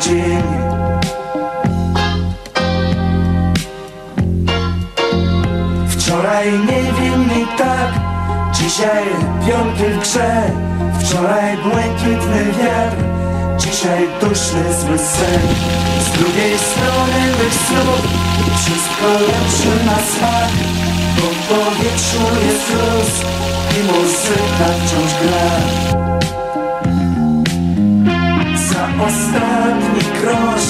dzień. Wczoraj niewinny tak, dzisiaj piątki w grze. Wczoraj błękitny wiatr, dzisiaj duszny zły sen. Z drugiej strony mych snów, wszystko lepsze na smak Bo w powietrzu jest luz i muzyka wciąż gra. Za ostatni grosz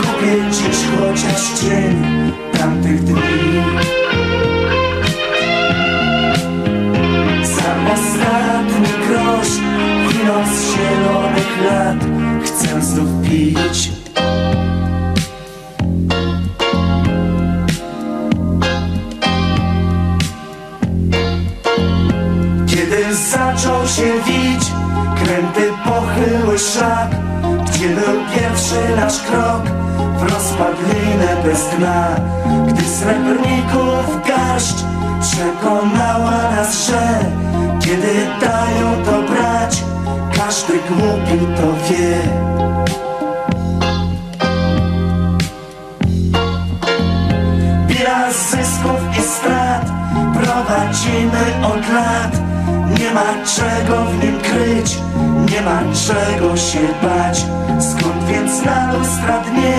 kupię dziś chociaż cień tamtych dni nasz krok W rozpadlinę bez dna. Gdy srebrników garść Przekonała nas, że Kiedy dają to brać Każdy głupi to wie. Bilans zysków i strat prowadzimy od lat. Nie ma czego w nim kryć, nie ma czego się bać Skąd więc na lustra dnie,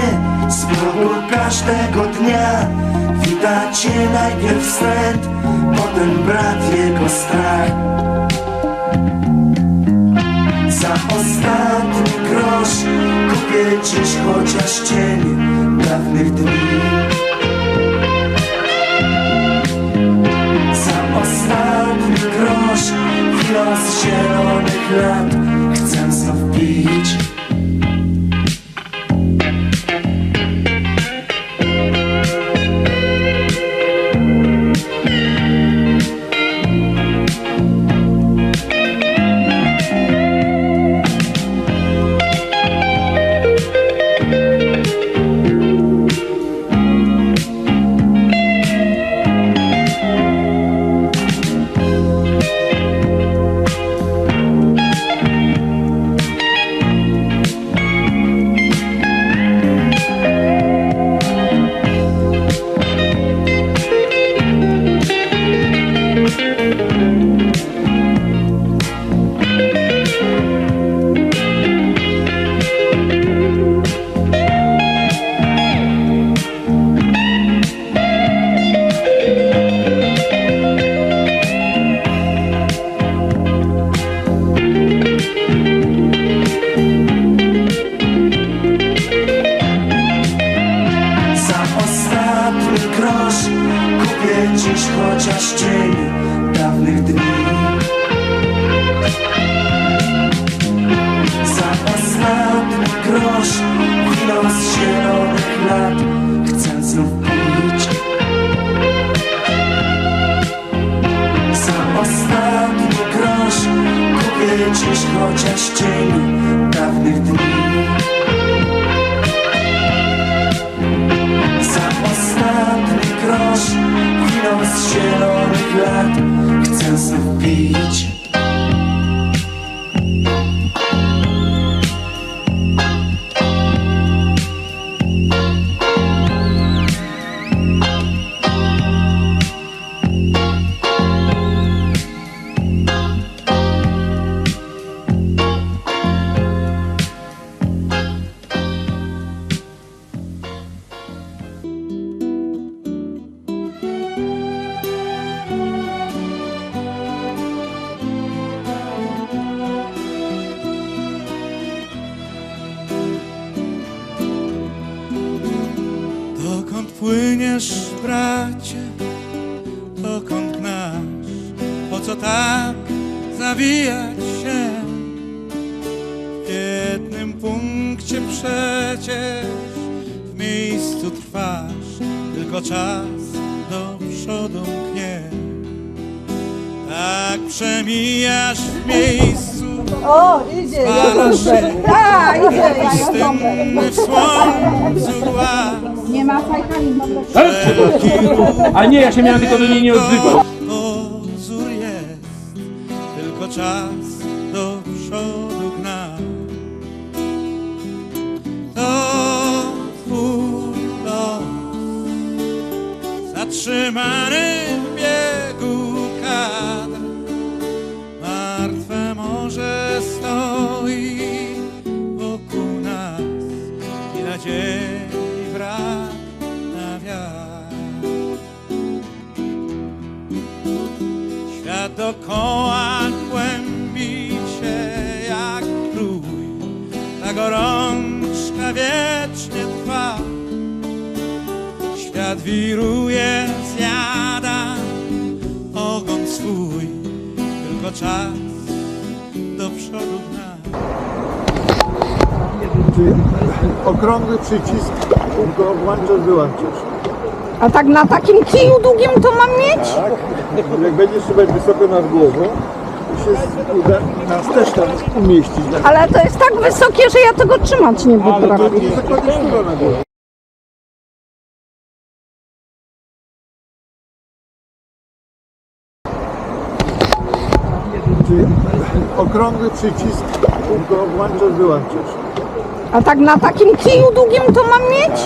z progu każdego dnia Witacie najpierw wstręt, potem brat jego strach. Za ostatni grosz kupię dziś chociaż cień dawnych dni. Za ostatni grosz z zielonych lat Dziś chociaż cień dawnych dni. Za ostatni grosz Wino z zielonych lat Chcę znów pić Za ostatni grosz Kupię dziś chociaż cień dawnych dni z zielonych lat. Chcę znów pić A nie, ja się miałem tylko do niej nie odzywać. Pozór jest, tylko czas do przodu gna. To twój los, zatrzymany dokoła głębi się jak prój, ta gorączka wiecznie trwa. Świat wiruje, zjada ogon swój, tylko czas do przodu gna. okrągły przycisk, go włączasz, wyłączasz. A tak na takim kiju długim to mam mieć? Jak będziesz trzymać wysoko nad głową, to się uda nas też tam umieścić. Ale to jest tak wysokie, że ja tego trzymać nie To potrafię. nie zakładasz tego na głowę. Czyli okrągły przycisk, go włączasz, wyłączasz. A tak na takim kiju długim to mam mieć?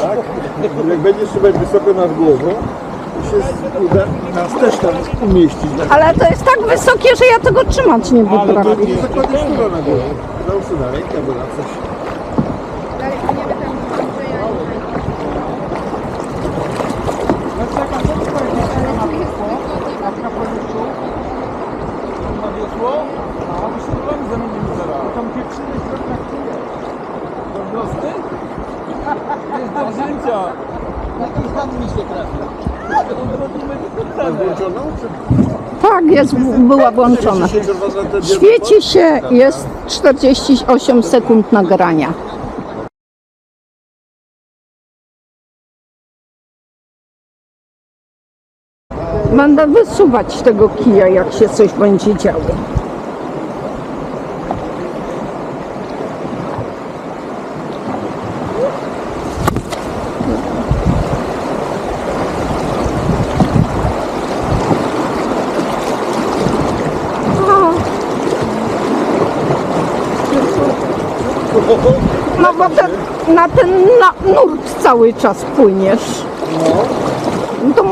Jak będziesz trzymać wysoko nad głową, to się uda nas też tam umieścić. Na... Ale to jest tak wysokie, że ja tego trzymać nie To potrafię. nie zakładasz tego na głowę. Załóż na rękę albo na coś. Masz włączoną? Czy Tak, jest, była włączona. się Świeci się, jest 48 sekund nagrania. Będę wysuwać tego kija, jak się coś będzie działo. No bo ten, na ten na, nurt cały czas płyniesz. No. To,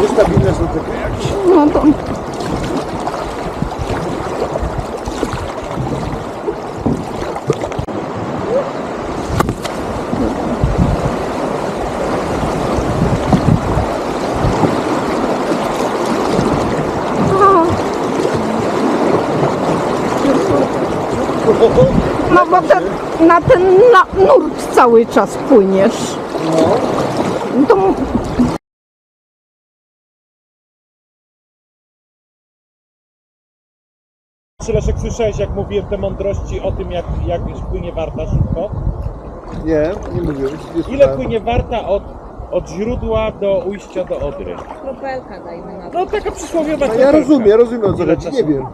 Niestabilne są te kajaki. no to, no bo ten, na ten na, nurt cały czas płyniesz. No. To, Leszek, słyszałeś jak mówiłem te mądrości o tym, jak, jak płynie warta szybko? Nie, nie mówię. Nie Ile płynie warta od, od źródła do ujścia do Odry? Kropelka dajmy na to. No taka przysłowiowa No, ja kropelka. rozumiem, rozumiem o co Ile chodzi, czasu? nie wiem.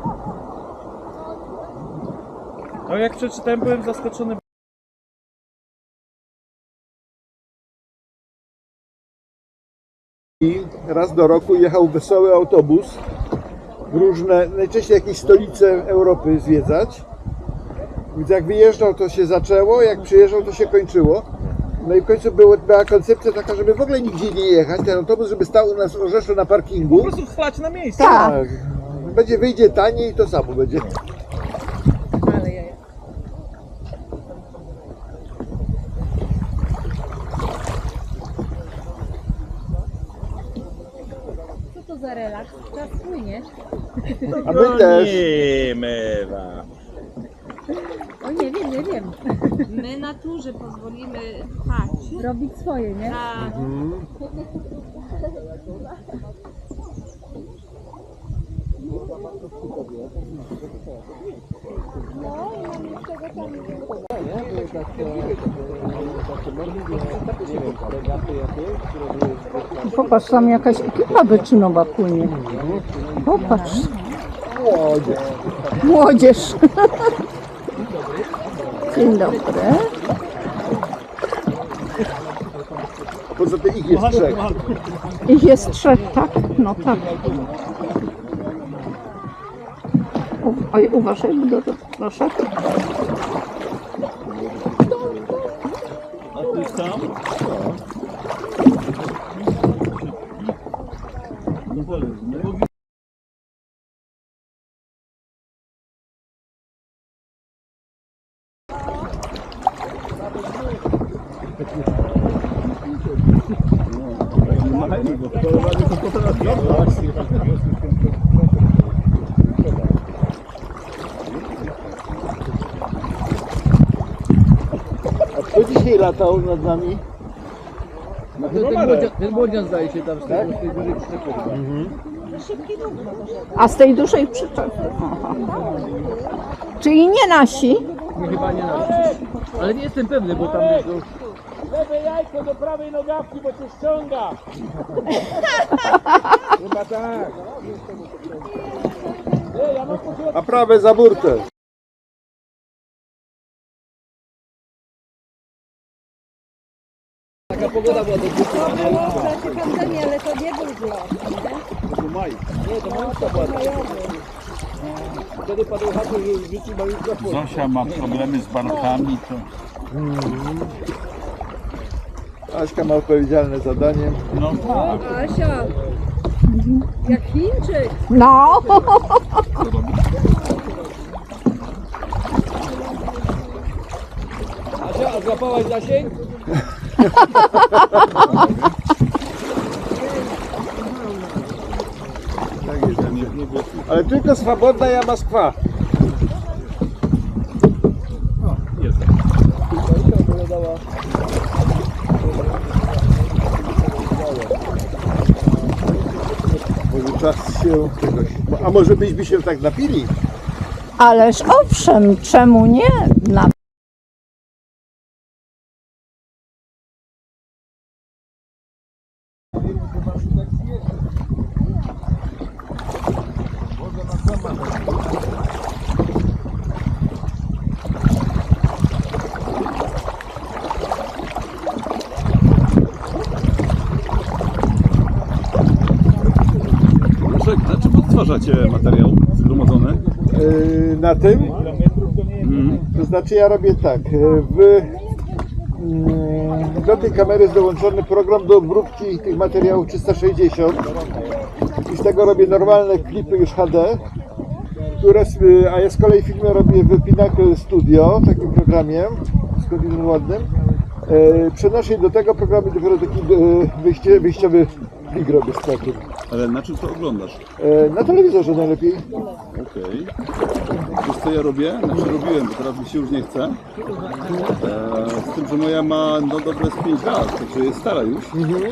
No jak przeczytałem, byłem zaskoczony. I raz do roku jechał wesoły autobus w różne, najczęściej jakieś stolice Europy zwiedzać. Więc jak wyjeżdżał, to się zaczęło, jak przyjeżdżał, to się kończyło. No i w końcu było, była koncepcja taka, żeby w ogóle nigdzie nie jechać, ten autobus, żeby stał u nas w Orzeszu na parkingu. Po prostu chlać na miejscu. tak. Będzie, wyjdzie taniej i to samo będzie. Ale ja Co to za relaks? Czas płynie. A my też. Nie, mewa. O nie wiem, nie wiem. My naturze pozwolimy trwać. Robić swoje, nie? Tak. Popatrz, tam jakaś ekipa wyczynowa płynie. Popatrz. Młodzież. Dzień dobry. Poza tym ich jest trzech. Ich jest trzech, tak? No tak. Oj, uważaj, do, proszę. A kto dzisiaj latał nad nami? Ten młodzian zdaje się tam z tej z tej dużej przyczepy. A z tej dużej przyczepy. Aha. Czyli nie nasi. Nie, chyba nie nasz. Ale nie jestem pewny, bo tam jest już... Lewe jajko do prawej nogawki, bo cię ściąga. Chyba tak. A prawe za burtę. Pogoda była do To było w czasie pandemii, ale to nie był zlot. Nie, to majuszka była. Wtedy padło hasło, że w życiu majuszka po. Zosia ma problemy z barkami, to Aśka ma odpowiedzialne zadanie. no tak. Asia, jak Chińczyk. No. Asia, a złapałaś zasięg? Tak jest, nie. Ale tylko swobodna ja Moskwa. Może czas się czegoś. A może byśmy się tak napili? Ależ owszem, czemu nie? Na Czym odtwarzacie materiał zgromadzony? Yy, na tym? To znaczy ja robię tak. yy, W, do tej kamery jest dołączony program do obróbki tych materiałów 360 i z tego robię normalne klipy już HD, które, a ja z kolei filmy robię w Pinnacle Studio, takim programie skądinąd ładnym. Yy, Przenoszę do tego programu dopiero taki wyjście, wyjściowy plik robię z takim. Ale na czym to oglądasz? Yy, Na telewizorze najlepiej. Okej. Wiesz co ja robię? Znaczy robiłem, bo teraz mi się już nie chce. E, z tym, że moja ma no dobre z 5 lat, także jest stara już. Dobrze,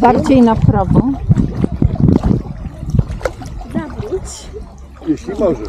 bardziej na prawo. jeśli możesz.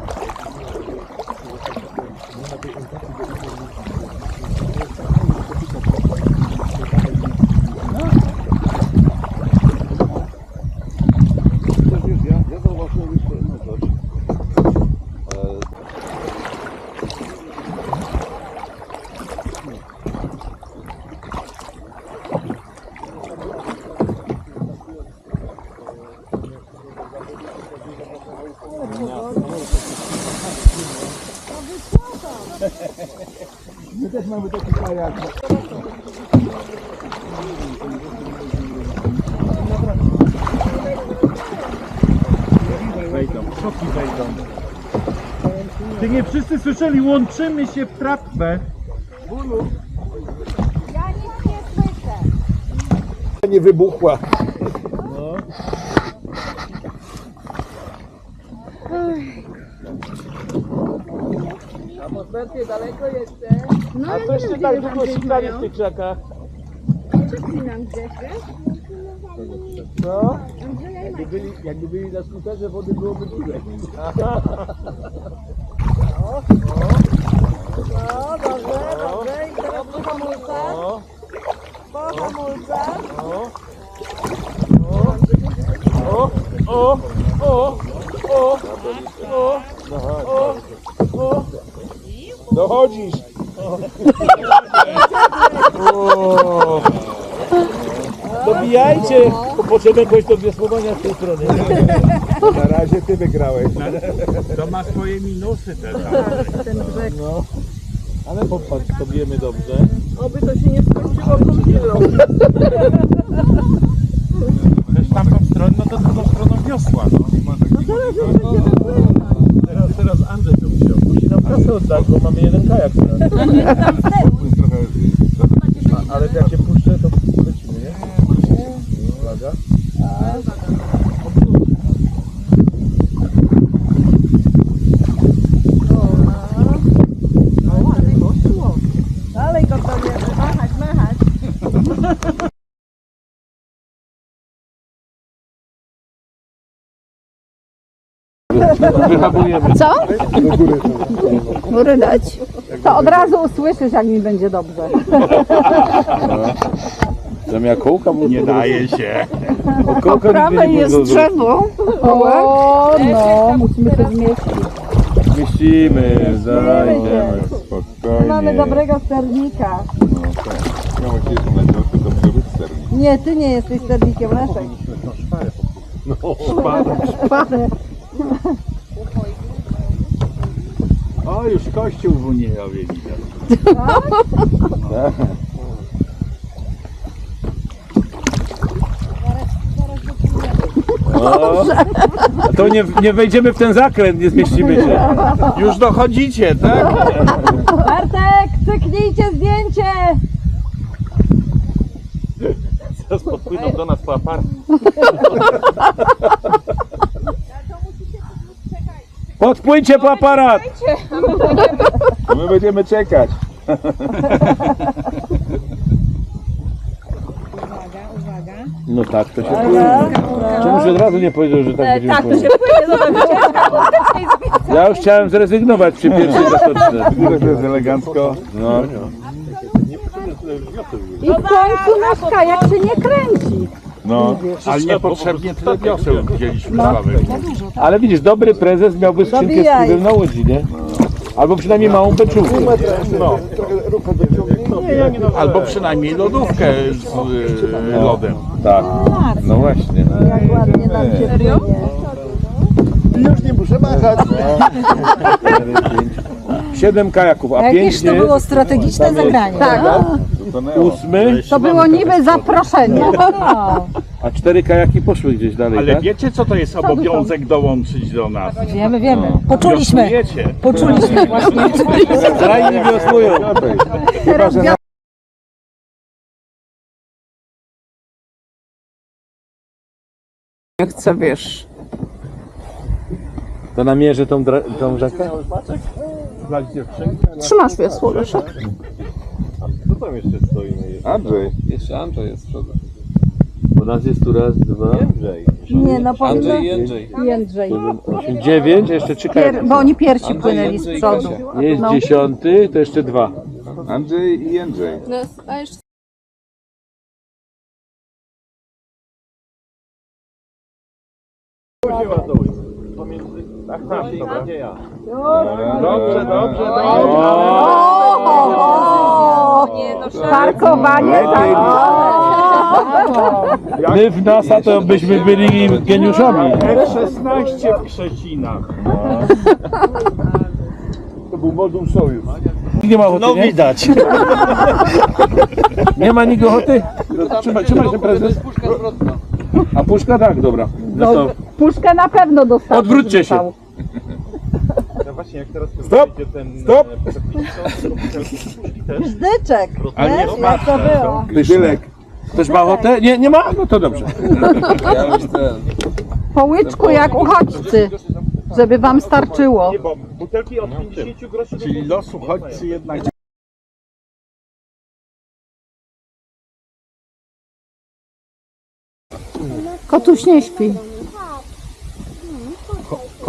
Też wiesz, ja, ja zauważyłem jeszcze jedną rzecz. E, Wejdą, szoki wejdą. Ty nie wszyscy słyszeli, łączymy się w tratwę. Nie wybuchła. daleko jeszcze. No, A coście tak długo szukali w tych krzakach? nam gdzieś, wiesz? Co? Jakby byli, jakby byli na skuterze, wody byłoby dużo. No, dobrze, dobrze. I teraz po hamulcach. O, Po hamulcach. o, o, o, o, o, o, o. Dochodzisz. O. Dobijajcie! Potrzebne kogoś do dwie słowania z tej strony. Na razie ty wygrałeś. To ma swoje minusy też. No. Ale popatrz, to wiemy dobrze. Oby to się nie skończyło kąpielą. Też tamtą stronę, no to drugą stroną wiosła. No. Teraz, teraz Andrzej to wziął. Musi nam kasę oddać, bo mamy jeden kajak teraz. A, Ale jak się puszczę, to lecimy, nie? Uwaga. Dalej kontrolujemy. Machać, machać. Co? Góry dać. To od razu usłyszysz, jak mi będzie dobrze. Zamiast kołka było Nie daje się. Po prawej jest drzewo. O, no, musimy się zmieścić. Mieścimy, zajdziemy. Spokojnie. Mamy dobrego sternika. Ja właściwie jestem najgorszy, to może być sernik. Nie, ty nie jesteś sternikiem, Leszek. Parę. O, już kościół w Uniejowie widać. O, a to nie, nie wejdziemy w ten zakręt, nie zmieścimy się. Już dochodzicie, tak? Bartek, cyknijcie zdjęcie! Zaraz podpłyną do nas po aparat. Podpłyńcie po aparat! My będziemy czekać. No tak, to się płynie. Czemuś od razu nie powiedział, że tak będziemy tak, płynie. Ja już chciałem zrezygnować przy pierwszej zatoczce. Że jest elegancko. No. I w końcu nasz kajak się nie kręci. No. Ale niepotrzebnie tyle wioseł wzięliśmy Sławek. Ale widzisz, dobry prezes miałby skrzynkę z Zabijaj. piwem na łodzi, nie? Albo przynajmniej małą beczułkę. No. Dociągnie. Albo przynajmniej lodówkę z y, lodem. Tak. No właśnie. Jak ładnie nam się płynie. Już nie muszę machać. Siedem kajaków, a Jakież pięknie. to było strategiczne zagranie. Tak. No? ósmy, To było niby zaproszenie. a cztery kajaki poszły gdzieś dalej, Ale tak? wiecie co to jest obowiązek dołączyć do nas? Wiemy, wiemy. Poczuliśmy. Wiecie. Poczuliśmy właśnie. Zajni wiosłują. Teraz wiadomo, nie chcę, wiesz. To namierzę tą, dra- tą rzekę? Trzymasz wiosło, Leszek? Andrzej. Jeszcze Andrzej jest z przodu. Bo nas jest tu raz, dwa, Nie, no powinno... Andrzej i Jędrzej. Jędrzej. Osiem, dziewięć, jeszcze trzy Pier, bo oni pierwsi płynęli z przodu. Jest No. dziesiąty, to jeszcze dwa. Andrzej i Jędrzej. No, a jeszcze Dobrze, dobrze, nie, no. Parkowanie, tak. My w NASA to byśmy byli geniuszami. F-16 w Krzecinach. To był moduł Sojusz. Nie ma ochoty, No nie? widać. Nie ma nikt ochoty? Trzymaj, trzymaj się prezes. A puszka tak, dobra. No to Puszkę na pewno dostał. odwróćcie się. Stop! Stop! Bzdyczek. Ale nie jak to było? Pyszylek. Ktoś ma ochotę? Nie, nie ma? No to dobrze. Po łyczku jak uchodźcy, żeby wam starczyło. Nie, bo butelki od 50 groszy do Czyli los uchodźcy jednak Kotuś nie śpi.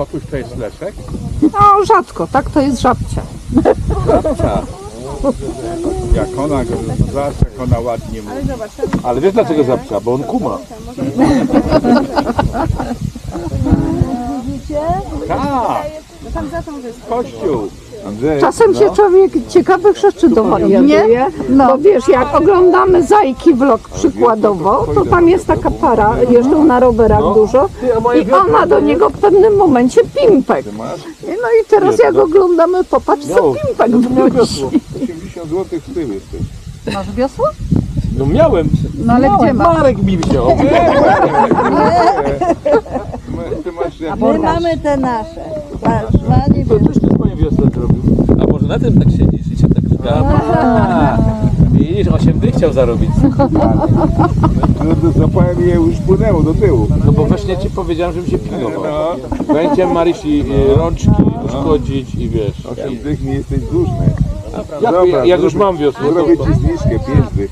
Kotuś to jest Leszek? No rzadko, tak to jest żabcia. Jak ona go zobacz, jak ona ładnie mówi. Ale wiesz dlaczego zapsa? Bo on kuma. Tak! Kościół! Andrzej, Czasem się człowiek ciekawych rzeczy dowiaduje. No. Bo wiesz, jak oglądamy Zajki vlog przykładowo, to tam jest taka para, jeżdżą na rowerach dużo i ona do niego w pewnym momencie pimpek. No i teraz jak oglądamy, popatrz co pimpek wróci. 80 zł z tyłu jesteś. Masz wiosło? No miałem. No ale gdzie masz? Marek mi wziął. Ty ma- Ty masz. My mamy te nasze. Nie Wiosło zrobił. A może na tym tak siedzisz i się tak A, Widzisz, 8 dych chciał zarobić. No to zapałem je już płynęło do tyłu. No bo właśnie ci powiedziałem, żebym się pilnował. No, Będzie Marysi y, rączki uszkodzić i wiesz. 8 dych mi jesteś dłużny. Jak, Dobra, jak już zrobię- mam wiosło, to, Zrobię to... ci zniżkę, 5 dych.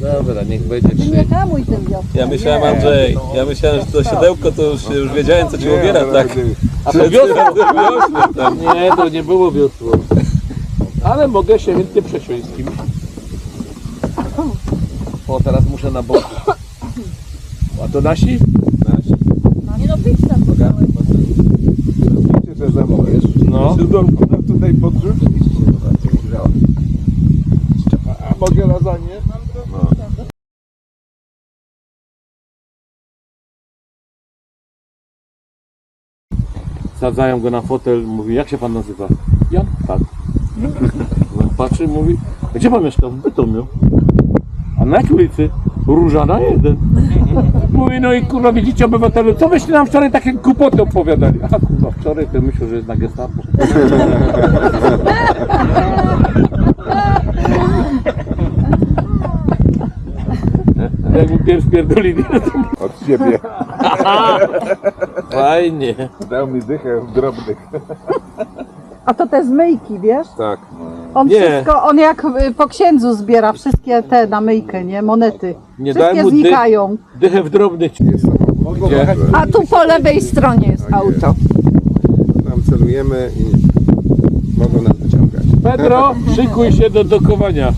Dobra, niech będzie Nie hamuj tym wiosłem. Ja myślałem Andrzej, ja myślałem, że to siodełko to już, już wiedziałem co ci Nie, ubiera, ale tak? ty- A to wiosło? Nie, to nie było wiosło. Ale mogę się chętnie przesiąść z kimś. O, teraz muszę na bok. A to nasi? Nie no, pić tam Wiecie, że zamówisz. No. Szydorku nam tutaj podrzucić. A mogę lasagne? Sadzają go na fotel, mówi, jak się pan nazywa? Jan? Tak. On patrzy, mówi, gdzie pan mieszka? W Bytomiu. A na jakiej ulicy? Różana jeden. Mówi, no i kurwa, widzicie obywatele, co wyście nam wczoraj takie głupoty opowiadali? A kurwa, wczoraj to myślę, że jest na gestapo. Jak mu pierw pierdolili. Od ciebie. Fajnie. Dał mi dychę w drobnych. A to te zmyjki, wiesz? Tak. On Nie. wszystko, on jak y, po księdzu zbiera wszystkie te na myjkę, nie? Monety. Nie Wszystkie mu dy- znikają. Dychę w drobnych. Gdzie? A tu po lewej stronie jest auto. Tam celujemy i mogą nas wyciągać. Pedro, szykuj się do dokowania.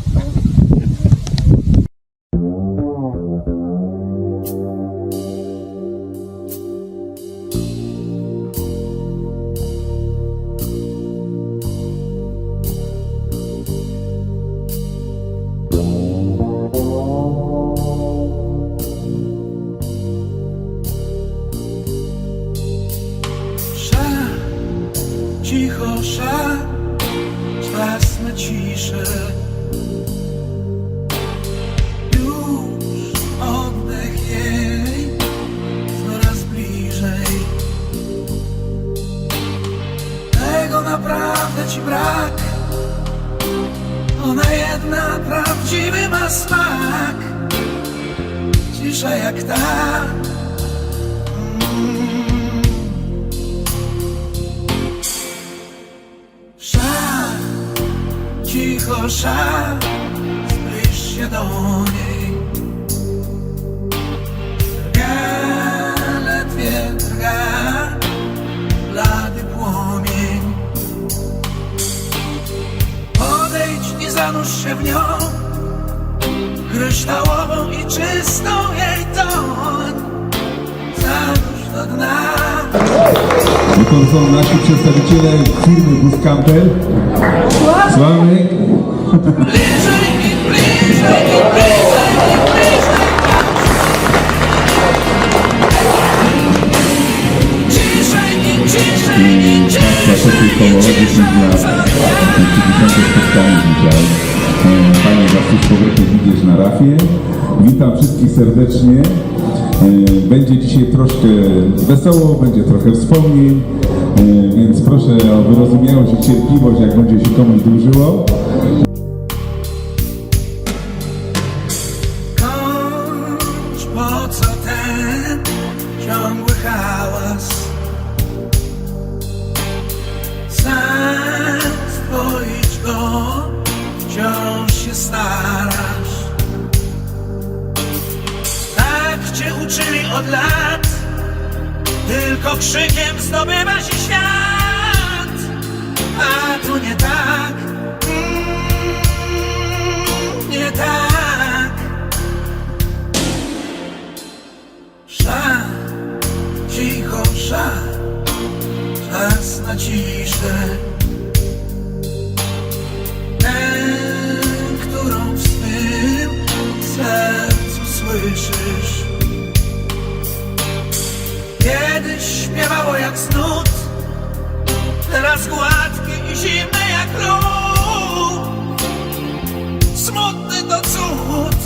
To są nasi przedstawiciele firmy Buscampel. Sławek. I bliżej i bliżej i bliżej. Ciszej i ciszej i Za trzecie koło 10 lat. 30 spotkanie dzisiaj. Panie Waszych powrotem widzisz na rafie. Witam wszystkich serdecznie. E, Będzie dzisiaj troszkę wesoło, będzie trochę wspomnień, więc proszę o wyrozumiałość i cierpliwość, jak będzie się komuś dłużyło. Kiedyś śpiewało jak snud, teraz gładkie i zimne jak lód. Smutny to cud,